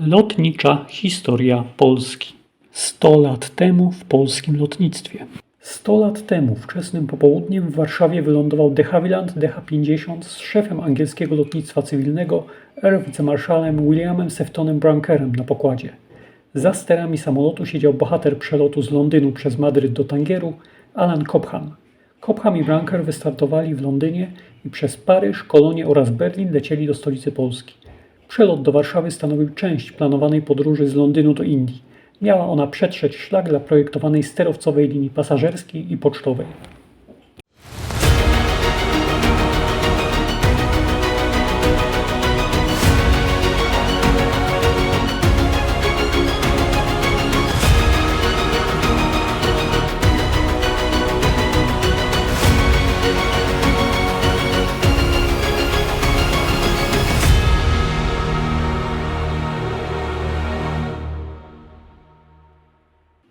Lotnicza historia Polski. 100 lat temu w polskim lotnictwie. 100 lat temu, wczesnym popołudniem w Warszawie wylądował de Havilland DH-50 z szefem angielskiego lotnictwa cywilnego, Air wicemarszalem Williamem Seftonem Brankerem na pokładzie. Za sterami samolotu siedział bohater przelotu z Londynu przez Madryt do Tangieru, Alan Cobham. Cobham i Branker wystartowali w Londynie i przez Paryż, Kolonię oraz Berlin lecieli do stolicy Polski. Przelot do Warszawy stanowił część planowanej podróży z Londynu do Indii. Miała ona przetrzeć szlak dla projektowanej sterowcowej linii pasażerskiej i pocztowej.